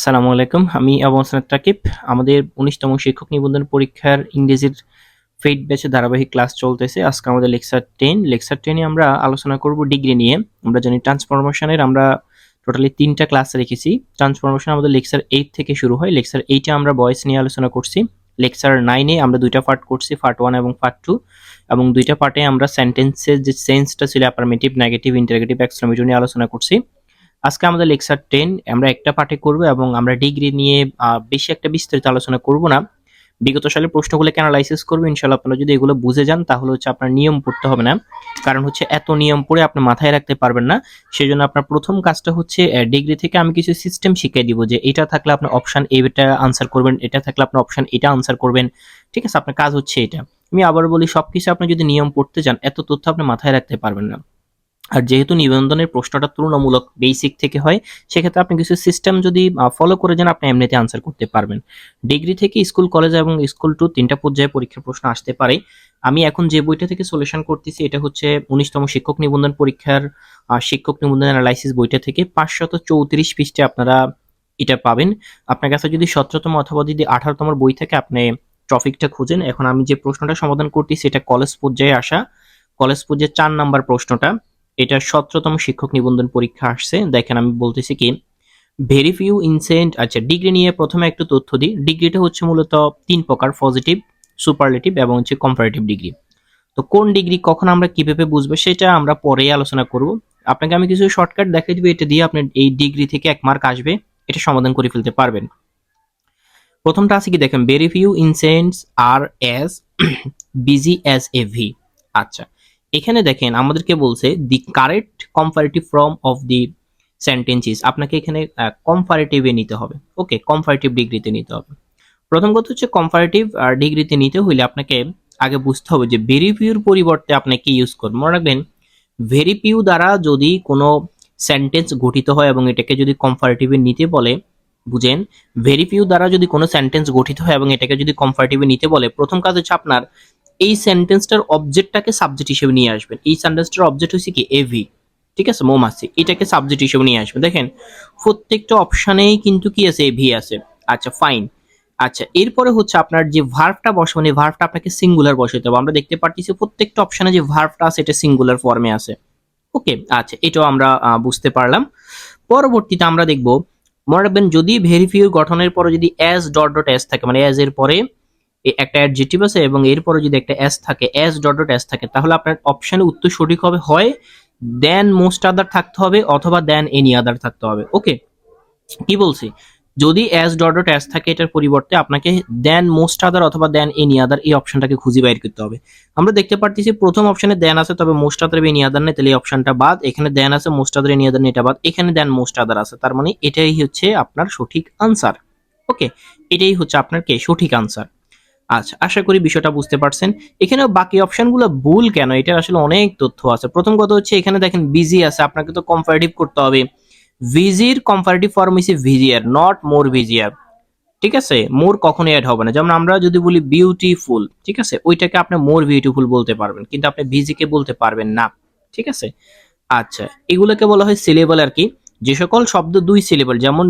আসসালামু আলাইকুম। আমি আবু হাসান তাকিব আমাদের উনিশতম শিক্ষক নিবন্ধন পরীক্ষার ইংরেজির ফেড ব্যাচে ধারাবাহিক ক্লাস চলতেছে। আজকে আমাদের লেকচার টেন। লেকচার টেনে আমরা আলোচনা করব ডিগ্রি নিয়ে। আমরা জানি ট্রান্সফরমেশনের আমরা টোটালি তিনটা ক্লাস রেখেছি। ট্রান্সফরমেশন আমাদের লেকচার এইট থেকে শুরু হয়। লেকচার এইটে আমরা বয়েস নিয়ে আলোচনা করছি। লেকচার নাইনে আমরা দুইটা পার্ট করছি, পার্ট ওয়ান এবং পার্ট টু। এবং দুইটা পার্টে আমরা সেন্টেন্সের যে সেন্সটা ছিল অ্যাপারমেটিভ নেগেটিভ ইন্টারগেটিভ এক্সক্লামেটরি নিয়ে আলোচনা করছি। আজকে আমাদের লেকচার টেন, আমরা একটা পাঠে করব এবং আমরা ডিগ্রি নিয়ে বেশি একটা বিস্তারিত আলোচনা করব না। বিগত সালের প্রশ্নগুলোকে অ্যানালাইসিস করব। ইনশাল্লাহ আপনারা যদি এগুলো বুঝে যান, তাহলে হচ্ছে আপনার নিয়ম পড়তে হবে না। কারণ হচ্ছে এত নিয়ম পড়ে আপনি মাথায় রাখতে পারবেন না। সেই জন্য আপনার প্রথম কাজটা হচ্ছে ডিগ্রি থেকে আমি কিছু সিস্টেম শিখিয়ে দিব যে এটা থাকলে আপনার অপশন এটা আনসার করবেন, এটা থাকলে আপনার অপশন এটা আনসার করবেন। ঠিক আছে, আপনার কাজ হচ্ছে এটা। আমি আবার বলি, সবকিছু আপনি যদি নিয়ম পড়তে যান, এত তথ্য আপনি মাথায় রাখতে পারবেন না। আর যেহেতু নিবন্ধনের প্রশ্নটা তুলনামূলক বেসিক থেকে হয়, সেক্ষেত্রে আপনি কিছু সিস্টেম যদি ফলো করে যান, আপনি এমনিতে আনসার করতে পারবেন। ডিগ্রি থেকে স্কুল কলেজ এবং স্কুল টু তিনটা পর্যায়ে পরীক্ষার প্রশ্ন আসতে পারে। আমি এখন যে বইটা থেকে সলিউশন করতেছি, এটা হচ্ছে উনিশতম শিক্ষক নিবন্ধন পরীক্ষার শিক্ষক নিবন্ধন অ্যানালাইসিস বইটা থেকে পাঁচশত চৌত্রিশ পৃষ্ঠে আপনারা এটা পাবেন। আপনার কাছে যদি সতেরোতম অথবা যদি আঠারোতম বই থেকে, আপনি টপিকটা খুঁজেন। এখন আমি যে প্রশ্নটা সমাধান করতেছি এটা কলেজ পর্যায়ে আসা। কলেজ পর্যায়ে চার নাম্বার প্রশ্নটা। এটা সতেরোতম শিক্ষক নিবন্ধন পরীক্ষা আসছে। দেখেন আমি বলতেছি কি ভেরি ফিউ ইনসেন্ট আচ্ছা ডিগ্রি নিয়ে প্রথমে একটু তথ্য দিই। ডিগ্রিটা হচ্ছে মূলত তিন প্রকার পজিটিভ সুপারলেটিভ এবং হচ্ছে কম্পারেটিভ ডিগ্রি তো কোন ডিগ্রি কখন আমরা কীভাবে বুঝব সেটা আমরা পরে আলোচনা করব। আপনাকে আমি কিছু শর্টকাট দেখাই দিব, এটা দিয়ে আপনি এই ডিগ্রি থেকে এক মার্ক আসবে, এটা সমাধান করে ফেলতে পারবেন। প্রথমটা আছে কি, দেখেন ভেরি ফিউ ইনসেন্টস আর S busy S A V আচ্ছা এখানে দেখেন আমাদেরকে বলছে the correct comparative form of the sentences আপনাকে এখানে কম্পারেটিভে নিতে হবে। ওকে কম্পারেটিভ ডিগ্রিতে নিতে হবে। প্রথম কথা হচ্ছে কম্পারেটিভ ডিগ্রিতে নিতে হইলে আপনাকে আগে বুঝতে হবে যে ভেরি পিউর পরিবর্তে আপনি কি ইউজ করবেন। মনে রাখবেন ভেরি পিউ দ্বারা যদি কোনো সেন্টেন্স গঠিত হয় এবং এটাকে যদি কম্পারেটিভে নিতে বলে, বুঝেন ভেরি পিউ দ্বারা যদি কোনো সেন্টেন্স গঠিত হয় এবং এটাকে যদি কম্পারেটিভে নিতে বলে, প্রথম কাজ হচ্ছে আপনার এই সেন্টেন্সটার অবজেক্টটাকে সাবজেক্ট হিসেবে নিয়ে আসবেন। এই সেন্টেন্সটার অবজেক্ট হচ্ছে কি? এভি ঠিক আছে? মৌমাছি। এটাকে সাবজেক্ট হিসেবে নিয়ে আসবেন। দেখেন, প্রত্যেকটা অপশানেই কিন্তু কি আছে? এভি আছে। আচ্ছা ফাইন আচ্ছা এরপরে হচ্ছে আপনার যে ভার্ভটা বসাবেন, এই ভার্ভটা আপনাকে সিঙ্গুলার বসাতে হবে। আমরা দেখতে পাচ্ছি প্রত্যেকটা অপশানে যে ভার্ভটা আছে, এটা সিঙ্গুলার ফর্মে আছে। ওকে আচ্ছা এটাও আমরা বুঝতে পারলাম। পরবর্তীতে আমরা দেখব মনে রাখবেন যদি ভেরিফিউ গঠনের পরে যদি এস ডট ডট এস থাকে মানে এস এর পরে একটা অ্যাডজেক্টিভ আছে এবং এরপরে যদি একটা এস থাকে এস ডট ডট এস থাকে, তাহলে আপনার অপশানে উত্তর সঠিক হবে হয় দেন মোস্ট আদার থাকতে হবে অথবা দেন এনি আদার থাকতে হবে। ওকে কি বলছি? যদি এস ডট ডট এস থাকে এটার পরিবর্তে আপনাকে দেন মোস্ট আদার অথবা দেন এনি আদার এই অপশনটাকে খুঁজে বাইর করতে হবে। আমরা দেখতে পারতেছি প্রথম অপশনে দেন আছে, তবে মোস্ট আদার এনি আদার নেই, তাহলে এই অপশনটা বাদ। এখানে দেন আছে মোস্ট আদার এনি আদার নেই, এটা বাদ। এখানে দেন মোস্ট আদার আছে, তার মানে এটাই হচ্ছে আপনার সঠিক আনসার ওকে এটাই হচ্ছে আপনার কে সঠিক আনসার আচ্ছা আশা করি বিষয়টা বুঝতে পারছেন। এখানে বাকি অপশনগুলো ভুল কেন? এটার আসলে অনেক তথ্য আছে। প্রথম কথা হচ্ছে, এখানে দেখেন বিজি আছে, আপনাকে তো কম্পারেটিভ করতে হবে। ভিজির কম্পারেটিভ ফর্ম হচ্ছে ভিজিয়ার নট মোর ভিজিয়ার ঠিক আছে? মোর কখনো অ্যাড হবে না। যেমন আমরা যদি বলি বিউটিফুল ঠিক আছে? ওইটাকে আপনি মোর বিউটিফুল বলতে পারবেন, কিন্তু আপনি ভিজিকে বলতে পারবেন না। ঠিক আছে? আচ্ছা এগুলোকে বলা হয় সিলেবল আর কি। যে সকল শব্দ দুই সিলেবল যেমন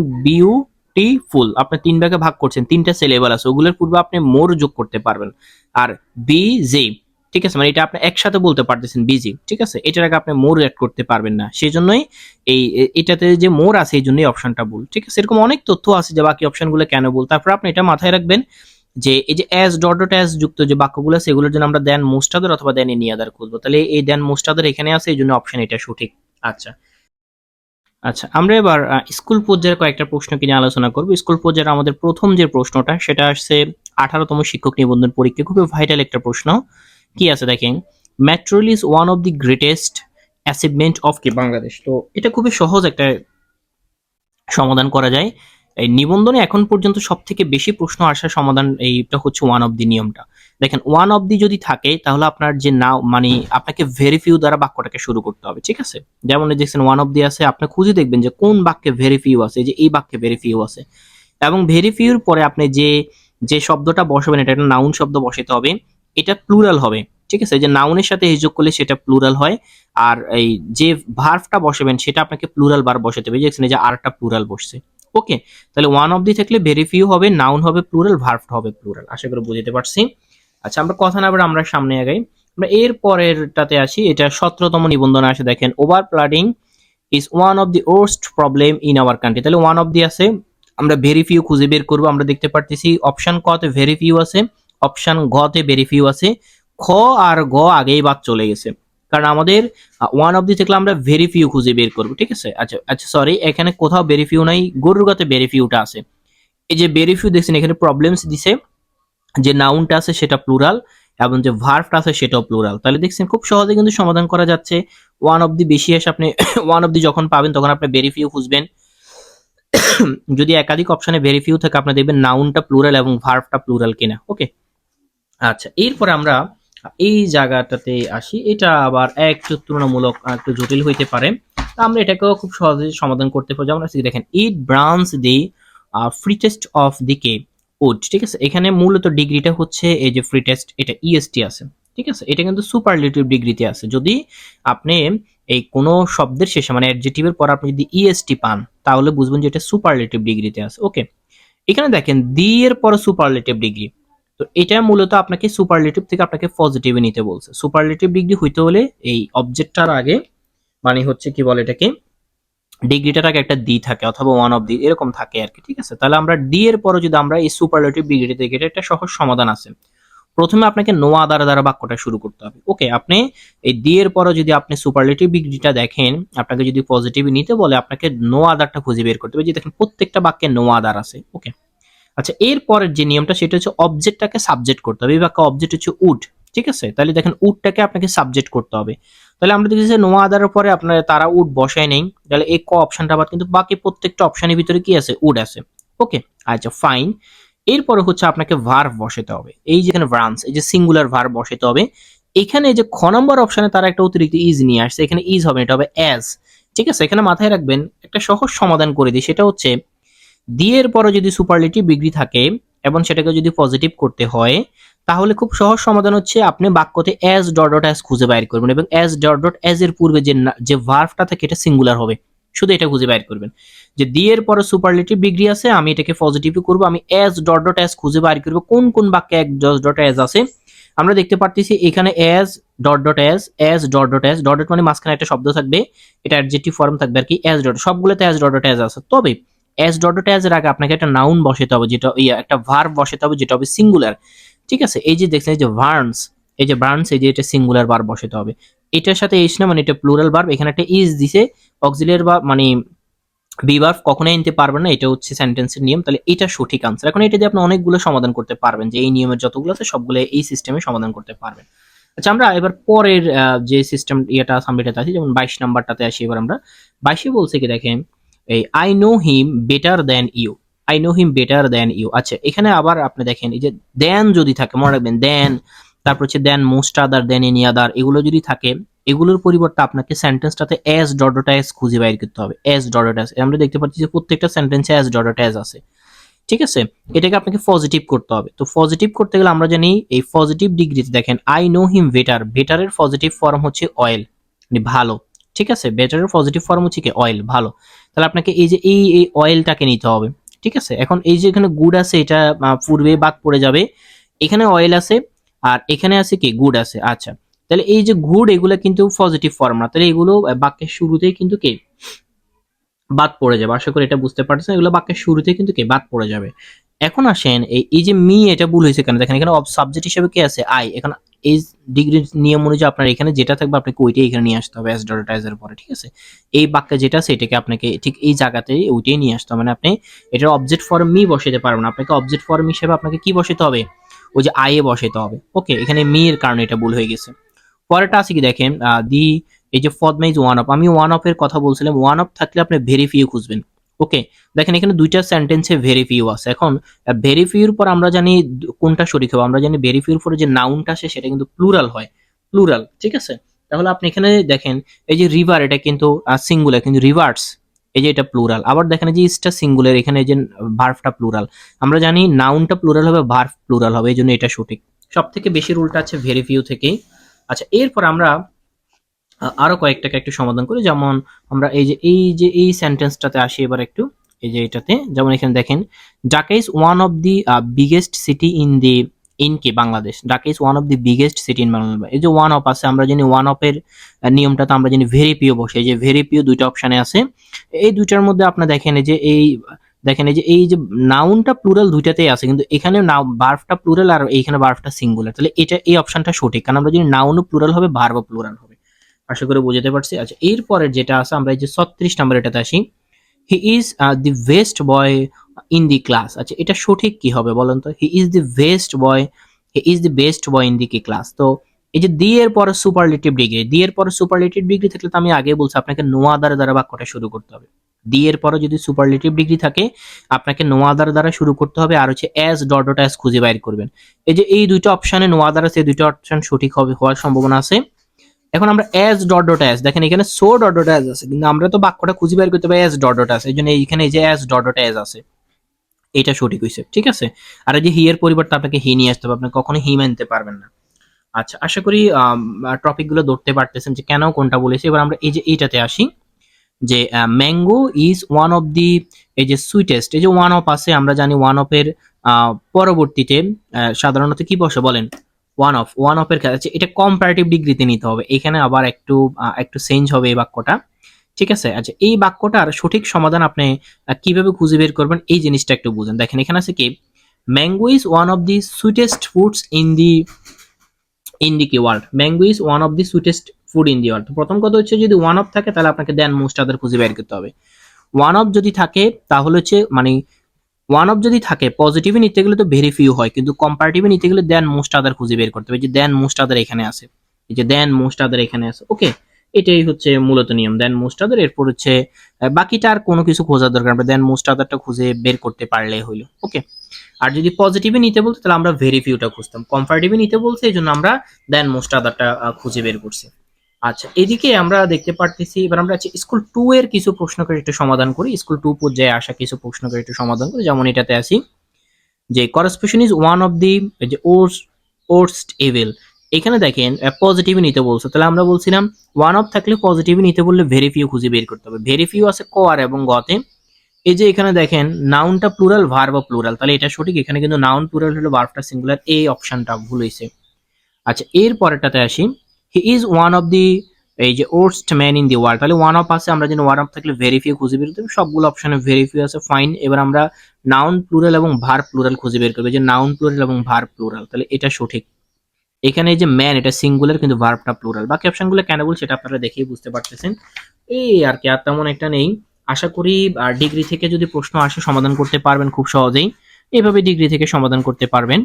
বিউটিফুল আপনি তিন ভাগে ভাগ করছেন, তিনটা সিলেবল আছে, ওগুলোর পূর্বে আপনি মোর যোগ করতে পারবেন। আর বিজি ঠিক আছে? মানে এটা আপনি একসাথে বলতে পারতেছেন বিজি ঠিক আছে? এটার আগে আপনি মোর অ্যাড করতে পারবেন না। সেই জন্যই এই এটাতে যে মোর আছে, এই জন্যই অপশনটা ভুল, ঠিক আছে? এরকম অনেক তথ্য আছে যে বাকি অপশনগুলো কেন ভুল। তারপর আপনি এটা মাথায় রাখবেন যে এই যে অ্যাজ ডট ডট অ্যাজ যুক্ত যে বাক্যগুলো আছে, এগুলোর জন্য আমরা দেন মোস্ট অথবা দেন এনি আদার খুঁজবো। তাহলে এই দেন মোস্ট এখানে আছে, এই জন্য অপশন এটা সঠিক। আচ্ছা। আচ্ছা আমরা এবার স্কুল পর্যায়ের কয়েকটা প্রশ্নকে নিয়ে আলোচনা করব। স্কুল পর্যায়ের আমাদের প্রথম যে প্রশ্নটা, সেটা আসছে আঠারোতম শিক্ষক নিবন্ধন পরীক্ষা। খুবই ভাইটাল একটা প্রশ্ন। কি আছে দেখেন? Metro rail is one of the greatest achievement of কি, বাংলাদেশ? তো এটা খুবই সহজ একটা সমাধান করা যায়। এই নিবন্ধনে এখন পর্যন্ত সব থেকে বেশি প্রশ্ন আসার সমাধান এইটা হচ্ছে ওয়ান অফ দি নিয়মটা। দেখেন ওয়ান অফ দি যদি থাকে, তাহলে আপনার যে নাও মানে আপনাকে ভেরি ফিউ দ্বারা বাক্যটাকে শুরু করতে হবে, ঠিক আছে? যেমন দেখছেন ওয়ান অফ দি আছে, আপনি খুঁজে দেখবেন যে কোন বাক্যে ভেরি ফিউ আছে যে এই বাক্যে ভেরি ফিউ আছে। এবং ভেরি ফিউর পরে আপনি যে যে শব্দটা বসাবেন, এটা একটা নাউন শব্দ বসাতে হবে, এটা প্লুরাল হবে, ঠিক আছে? যে নাউনের সাথে এই যোগ করলে সেটা প্লুরাল হয়, আর এই যে ভার্ভটা বসাবেন, সেটা আপনাকে প্লুরাল বার বসাতে হবে। এই যে দেখছেন, এই যে আরটা প্লুরাল বসছে ওকে তাহলে ওয়ান অফ দি থাকলে ভেরি ফিউ হবে নাউন হবে প্লুরাল ভার্ভ হবে প্লুরাল আশা করি বুঝতে পারছি। আচ্ছা আমরা কথা না বলে আমরা সামনে আগাই। আমরা এর পরেরটাতে আসি, এটা সতেরোতম নিবন্ধনে আসে, দেখেন over flooding is one of the worst problem in our country তাহলে ওয়ান অফ দি আছে, আমরা ভেরি ফিউ খুঁজে বের করব, আমরা দেখতে পারতেছি অপশন কতে ভেরি ফিউ আছে অপশন গতে ভেরি ফিউ আছে, খ আর গ আগেই বাদ চলে গেছে। কারণ আমাদের ওয়ান অফ দি থেকে আমরা ভেরি ফিউ খুঁজে বের করব, ঠিক আছে? আচ্ছা আচ্ছা সরি এখানে কোথাও ভেরি ফিউ নাই, গরুর গাতে ভেরি ফিউটা আছে। এই যে ভেরি ফিউ দেখছেন, এখানে প্রবলেমস দিছে। যে নাউনটা আছে সেটা প্লুরাল এবং যে ভার্ভটা আছে সেটাও প্লুরাল তাহলে দেখছেন খুব সহজে কিন্তু সমাধান করা যাচ্ছে। ওয়ান অফ দি বেশি এসে আপনি ওয়ান অফ দি যখন পাবেন, তখন আপনি ভেরি ফিউ খুঁজবেন। যদি একাধিক অপশনে ভেরি ফিউ থাকে, আপনি দেখবেন নাউনটা প্লুরাল এবং ভার্ভটা প্লুরাল কিনা। ওকে আচ্ছা এরপরে আমরা এই জায়গাটাতে আসি। এটা আবার একটু তুলনামূলক একটু জটিল হইতে পারে। আমরা এটাকেও খুব সহজে সমাধান করতে পারি যেমন দেখেন ইট ব্রাঞ্চ দি ফ্রিটেস্ট অফ দি কে উড ঠিক আছে? এখানে মূলত ডিগ্রিটা হচ্ছে এই যে ফ্রি টেস্ট এটা ইএসটি আছে, ঠিক আছে? এটা কিন্তু সুপারলেটিভ ডিগ্রিতে আছে। যদি আপনি এই কোনো শব্দের শেষে মানে অ্যাডজেটিভের পর আপনি যদি ইএসটি পান, তাহলে বুঝবেন যে এটা সুপারলেটিভ ডিগ্রিতে আছে। ওকে এখানে দেখেন দি এর পরে সুপারলেটিভ ডিগ্রি তো এটা মূলত আপনাকে সুপারলেটিভ থেকে আপনাকে পজিটিভে নিতে বলছে। সুপারলেটিভ ডিগ্রি হইতে হলে এই অবজেক্টটার আগে মানে হচ্ছে কি বলে এটাকে? ডিগ্রিটার আগে একটা ডি থাকে অথবা ওয়ান অফ দি এরকম থাকে আর কি, ঠিক আছে? তাহলে আমরা ডি এর পরে যদি আমরা এই সুপারলেটিভ ডিগ্রি থেকে এটা একটা সহজ সমাধান আছে। প্রথমে আপনাকে নো আদার দ্বারা বাক্যটা শুরু করতে হবে। ওকে আপনি এই ডি এর পরে যদি আপনি সুপারলেটিভ ডিগ্রিটা দেখেন, আপনাকে যদি পজিটিভ নিতে বলে, আপনাকে নো আদারটা খুঁজে বের করতে হবে। যে দেখেন, প্রত্যেকটা বাক্যে নো আদার আছে। ওকে আচ্ছা এর পরের যে নিয়মটা, সেটা হচ্ছে অবজেক্টটাকে সাবজেক্ট করতে হবে। এই বাক্য অবজেক্ট হচ্ছে উড ঠিক আছে? তাহলে দেখেন উডটাকে আপনাকে সাবজেক্ট করতে হবে। তাহলে আমরা দেখেছি নো আদারের পরে আপনার তারা উড বসায় নেই। তাহলে এই ক অপশনটা বাদ, কিন্তু বাকি প্রত্যেকটা অপশনের ভিতরে কি আছে? উড আছে। ওকে আচ্ছা ফাইন এরপরে হচ্ছে আপনাকে ভার্ভ বসাতে হবে। এই যেখানে ভ্রান্স এই যে সিঙ্গুলার ভার্ভ বসাতে হবে। এখানে যে খ নম্বর অপশনে তারা একটা অতিরিক্ত ইজ নিয়ে আসছে। এখানে ইজ হবে, এটা হবে অ্যাজ ঠিক আছে, এখানে মাথায় রাখবেন, একটা সহজ সমাধান করে দিই। সেটা হচ্ছে দিয়ের পরে যদি সুপারলেটিভ ডিগ্রি থাকে, এবং সেটাকে যদি পজিটিভ করতে হয় তাহলে খুব সহজ সমাধান হচ্ছে আপনি বাক্যতে অ্যাজ ডট ডট অ্যাজ খুঁজে বাইর করবেন এবং অ্যাজ ডট ডট অ্যাজ এর পূর্বে যে যে ভার্ভটা থাকে এটা সিঙ্গুলার হবে। শুধু এটা খুঁজে বাইর করবেন। যে দিয়ের পরে সুপারলেটিভ ডিগ্রি আছে, আমি এটাকে পজিটিভ করব, আমি অ্যাজ ডট ডট অ্যাজ খুঁজে বাইর করব। কোন কোন বাক্যে এক ডট ডট অ্যাজ আছে? আমরা দেখতে পারতেছি এখানে as dot dot as as dot dot as dot dot মানে মাঝখানে একটা শব্দ থাকবে, এটা অ্যাডজেক্টিভ ফর্ম থাকবে আর কি অ্যাজ ডট সবগুলোতে অ্যাজ ডট ডট অ্যাজ আছে। তবে অ্যাজ ডট ডট অ্যাজ এর আগে আপনাকে একটা নাউন বসাতে হবে, যেটা ইয়া, একটা ভার্ব বসাতে হবে, যেটা হবে সিঙ্গুলার ঠিক আছে? এই যে দেখছেন, এই যে ভার্নস এই যে ভার্নস এই যে এটা সিঙ্গুলার বার বসাতে হবে। এটার সাথে এস না মানে এটা প্লুরাল ভার্ব এখানে একটা ইজ দিছে অক্সিলিয়ার বা মানে বিভার্ভ কখনোই নিতে পারবেন না, এটা হচ্ছে সেন্টেন্সের নিয়ম। তাহলে এটা সঠিক আনসার এখন এটা দিয়ে আপনি অনেকগুলো সমাধান করতে পারবেন, যে এই নিয়মের যতগুলো আছে, সবগুলো এই সিস্টেমে সমাধান করতে পারবেন। আচ্ছা আমরা এবার পরের যে সিস্টেম ইয়েটা সামনেটাতে আছে যেমন বাইশ নাম্বারটাতে আসি এবার আমরা। বাইশে বলছে কি দেখেন, এই I know him better than you I know him better than you আচ্ছা এখানে আবার আপনি দেখেন, এই যে দেন যদি থাকে, মনে রাখবেন দেন তারপর হচ্ছে দেন most other than any other এগুলো যদি থাকে, এগুলোর পরিবর্তে আপনাকে সেন্টেন্সটাতে ডট এস খুঁজে বাইর করতে হবে ডট এস আমরা দেখতে পাচ্ছি যে প্রত্যেকটা সেন্টেন্সে ডট এস আছে, ঠিক আছে? এটাকে আপনাকে পজিটিভ করতে হবে, তো পজিটিভ করতে গেলে আমরা জানি, এই পজিটিভ ডিগ্রিতে দেখেন আই নো হিম বেটার বেটারের পজিটিভ ফর্ম হচ্ছে অয়েল মানে ভালো, ঠিক আছে? বেটারের পজিটিভ ফর্ম হচ্ছে কি? অয়েল ভালো, তাহলে আপনাকে এই যে এই এই অয়েলটাকে নিতে হবে ঠিক আছে? এখন এই যে এখানে গুড আছে, এটা পূর্বে বাদ পড়ে যাবে। এখানে অয়েল আছে, আর এখানে আছে কি? গুড আছে। আচ্ছা তাহলে এই যে গুড এগুলো কিন্তু পজিটিভ ফর্ম না তাহলে এগুলো বাক্যের শুরুতেই কিন্তু কি? বাদ পড়ে যাবে। আশা করি এটা বুঝতে পারছেন। এগুলো বাক্যের শুরুতেই কিন্তু কি? বাদ পড়ে যাবে। এখন আসেন, এই যে মি এটা ভুল হয়েছে কেন? দেখেন, এখানে সাবজেক্ট হিসেবে কি আছে? আই এখন এই ডিগ্রি নিয়ম অনুযায়ী আপনার এখানে যেটা থাকবে আপনাকে ওইটাই এখানে নিয়ে আসতে হবে এস ডটাইজের পরে, ঠিক আছে? এই বাক্যে যেটা আছে এটাকে আপনাকে ঠিক এই জায়গাতে ওইটাই নিয়ে আসতে হবে। মানে আপনি এটার অবজেক্ট ফর্ম মি বসাতে পারবেন আপনি অবজেক্ট ফর্ম হিসেবে আপনাকে কি বসাতে হবে? ওই যে আই এ বসাতে হবে। ওকে এখানে মি এর কারণে এটা ভুল হয়ে গেছে। পরেরটা আছে কি দেখেন? দি এই যে ফদমা ইজ ওয়ান অফ আমি ওয়ান অফ এর কথা বলছিলাম। ওয়ান অফ থাকলে আপনি ভেরিফিউ খুঁজবেন। ওকে দেখেন এখানে দুইটা সেন্টেন্সে ভেরিফিউ আছে। এখন ভেরিফিউর পর আমরা জানি কোনটা সঠিক হবে। আমরা জানি ভেরিফিউর পরে যে নাউনটা আসে, সেটা কিন্তু প্লুরাল হয়। প্লুরাল ঠিক আছে? তাহলে আপনি এখানে দেখেন, এই যে রিভার এটা কিন্তু সিঙ্গুলার কিন্তু রিভার্স এই যে এটা প্লুরাল আবার দেখেন যে ইসটা সিঙ্গুলার এখানে যে ভার্ভটা প্লুরাল আমরা জানি নাউনটা প্লুরাল হবে ভার্ভ প্লুরাল হবে, এই জন্য এটা সঠিক। সব থেকে বেশি রুলটা আছে ভেরিফিউ থেকেই। আচ্ছা এরপর আমরা আরও কয়েকটাকে একটু সমাধান করি। যেমন আমরা এই যে এই যে, এই সেন্টেন্সটাতে আসি এবার একটু। এই যে এটাতে। যেমন এখানে দেখেন Dhaka is one of the biggest city in the in কি? Bangladesh. Dhaka is one of the biggest city in Bangladesh এই যে ওয়ান অফ আছে, আমরা জানি ওয়ান অফের নিয়মটা তো আমরা জানি ভেরি পিও বসে। এই যে ভেরি পিও দুইটা অপশানে আছে। এই দুইটার মধ্যে আপনার দেখেন যে এই, দেখেন, এই যে এই যে নাউনটা প্লুরাল দুইটাতেই আছে, কিন্তু এখানে নাও বার্ফটা প্লুরাল আর এইখানে বার্ফটা সিঙ্গুলার তাহলে এটা, এই অপশনটা সঠিক। কারণ আমরা জানি নাউনও প্লুরাল হবে ভার্বও প্লুরাল হবে। আশা করে বুঝতে পারছি। আচ্ছা এরপরের যেটা আছে, আমরা এই যে ছত্রিশ নাম্বার এটাতে আসি। He is the best boy in the class আচ্ছা এটা সঠিক কি হবে বলেন তো? He is the best boy he is the best boy in the কি ক্লাস তো এই যে দি এর পরে সুপারলেটিভ ডিগ্রি দি এর পরে সুপারলেটিভ ডিগ্রি থাকলে তো আমি আগে বলছি, আপনাকে নোয়া দ্বারা দ্বারা বাক্যটা শুরু করতে হবে। দি এর পরে যদি সুপারলেটিভ ডিগ্রি থাকে, আপনাকে নোয়া দ্বারা শুরু করতে হবে আর হচ্ছে অ্যাজ ডট ডট অ্যাজ খুঁজে বাইর করবেন। এই যে এই দুইটা অপশনে নোয়া দ্বারা সেই দুইটা অপশন সঠিক হবে, হওয়ার সম্ভাবনা আছে। এখন আমরা অ্যাজ ডট ডট অ্যাজ দেখেন এখানে সো ডট ডট অ্যাজ আছে, কিন্তু আমরা তো বাক্যটা খুঁজে বের করতে হবে অ্যাজ ডট ডট অ্যাজ এই জন্য এইখানে এই যে অ্যাজ ডট ডট অ্যাজ আছে এটা সঠিক হয়েছে ঠিক আছে? আর এই যে হি এর পরিবর্তে আপনাকে হি নিয়ে আসতে হবে, আপনি কখনো হি মানতে পারবেন না। আচ্ছা আশা করি টপিকগুলো ধরতে পারতেছেন যে কেন কোনটা বলেছি, এবার আমরা এই যে এইটাতে আসি, যে mango is one of the এই যে সুইটেস্ট এই যে ওয়ান অফ আছে, আমরা জানি ওয়ান অফ এর পরবর্তীতে সাধারণত কি বসে বলেন? ওয়ান অফ ওয়ান অফের কাছে এটা কম্পারেটিভ ডিগ্রিতে নিতে হবে। এখানে আবার একটু একটু চেঞ্জ হবে এই বাক্যটা। ঠিক আছে? আচ্ছা এই বাক্যটার সঠিক সমাধান আপনি কীভাবে খুঁজে বের করবেন এই জিনিসটা একটু বুঝেন। দেখেন, এখানে আছে কি? Mango is one of the sweetest foods in the in the কি world mango is one of the sweetest food in the world প্রথম কথা হচ্ছে যদি ওয়ান অফ থাকে তাহলে আপনাকে দেন মোস্ট আদার খুঁজে বের করতে হবে। ওয়ান অফ যদি থাকে তাহলে হচ্ছে মানে ওয়ান অফ যদি থাকে পজিটিভে নিতে গেলে তো ভেরি ফিউ হয়, কিন্তু কম্পারেটিভে নিতে গেলে দেন মোস্ট আদার খুঁজে বের করতে হবে। যে দেন মোস্ট আদার এখানে আছে, এই যে দেন মোস্ট আদার এখানে আছে ওকে এটাই হচ্ছে মূলত নিয়ম। দেন মোস্ট আদার এরপর হচ্ছে বাকিটা আর কোনো কিছু খোঁজার দরকার আমরা দেন মোস্ট আদারটা খুঁজে বের করতে পারলে হইল ওকে আর যদি পজিটিভে নিতে বলতে, তাহলে আমরা ভেরি ফিউটা খুঁজতাম। কম্পারেটিভে নিতে বলতে এই জন্য আমরা দেন মোস্ট আদারটা খুঁজে বের করছি। আচ্ছা এদিকে আমরা দেখতে পারতেছি, এবার আমরা স্কুল টু এর কিছু প্রশ্নকে একটু সমাধান করি। স্কুল টু পর্যায়ে আসা কিছু প্রশ্নকে একটু সমাধান করি, যেমন এটাতে আসি যে corruption is one of the যে ওর্স ওর্স্ট এভেল এখানে দেখেন পজিটিভে নিতে বলছে। তাহলে আমরা বলছিলাম ওয়ান অফ থাকলে পজিটিভে নিতে বললে ভেরিফিউ খুঁজে বের করতে হবে। ভেরিফিউ আছে ক আর এবং গতে। এই যে এখানে দেখেন নাউনটা প্লুরাল ভার্ব প্লুরাল তাহলে এটা সঠিক, এখানে কিন্তু নাউন প্লুরাল হলো ভার্বটা সিঙ্গুলার এই অপশনটা ভুল হয়েছে আচ্ছা এর পরেরটাতে আসি। He is one of the এই যে worst man in the world তাহলে ওয়ান অফ আছে আমরা জানি ওয়ান অফ থাকলে ভেরিফিউ খুঁজে বের করতে সবগুলো অপশনে ভেরিফিউ আছে ফাইন এবার আমরা নাউন প্লুরাল এবং ভার প্লুরাল খুঁজে বের করবে। যে নাউন প্লুরাল এবং ভার প্লুরাল তাহলে এটা সঠিক। এখানে যে ম্যান এটা সিঙ্গুলার কিন্তু ভার্বটা প্লুরাল বাকি অপশনগুলো কেন বল সেটা আপনারা দেখেই বুঝতে পারতেছেন। এই আর কি, আর তেমন একটা নেই। আশা করি ডিগ্রি থেকে যদি প্রশ্ন আসে, সমাধান করতে পারবেন খুব সহজেই। এইভাবে ডিগ্রি থেকে সমাধান করতে পারবেন।